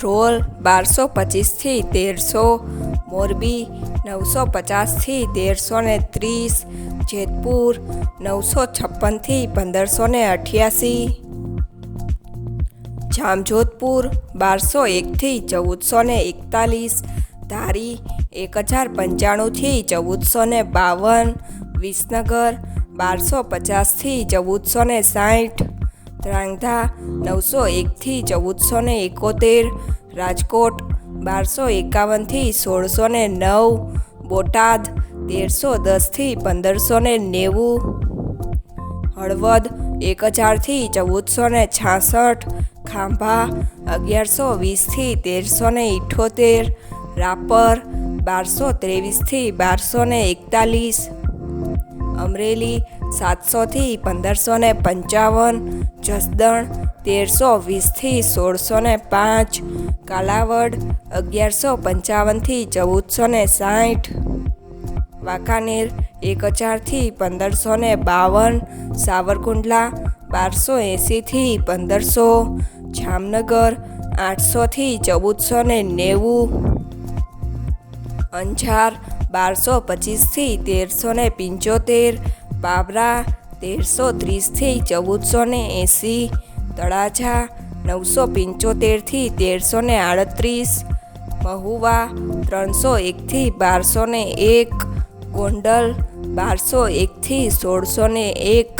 ધ્રોલ બારસો પચીસથી તેરસો, મોરબી નવસો પચાસથી તેરસો ને ત્રીસ, જેતપુર નવસો છપ્પનથી પંદરસો ને અઠ્યાસી. જામજોધપુર બારસો એકથી ચૌદસો ને એકતાલીસ, ધારી એક હજાર પંચાણુંથી ચૌદસો ને બાવન, વિસનગર બારસો પચાસથી ચૌદસો ને સાઠ. ધ્રાંગધા નવસો એકથી ચૌદસો ને એકોતેર, રાજકોટ બારસો એકાવનથી સોળસો ને નવ, બોટાદ તેરસો દસથી પંદરસો ને નેવું, હળવદ એક હજારથી ચૌદસો ને છાસઠ, ખાંભા અગિયારસો વીસથી તેરસો ને ઇઠોતેર, રાપર બારસો ત્રેવીસથી બારસો ને એકતાલીસ અમરેલી, સાતસોથી પંદરસો ને પંચાવન, જસદણ, તેરસો વીસથી સોળસો ને પાંચ, કાલાવડ, અગિયારસો પંચાવનથી ચૌદસો ને સાઠ, વાંકાનેર એક હજારથી પંદરસો ને બાવન, સાવરકુંડલા, બારસો એંસીથી પંદરસો, જામનગર, આઠસોથી ચૌદસો ને નેવું અંજાર બારસો પચીસથી તેરસો ને પંચોતેર, બાબરા તેરસો ત્રીસથી ચૌદસો ને એંસી, તળાજા નવસો પંચોતેરથી તેરસો ને આડત્રીસ, મહુવા ત્રણસો એકથી બારસો ને એક, ગોંડલ બારસો એકથી સોળસો ને એક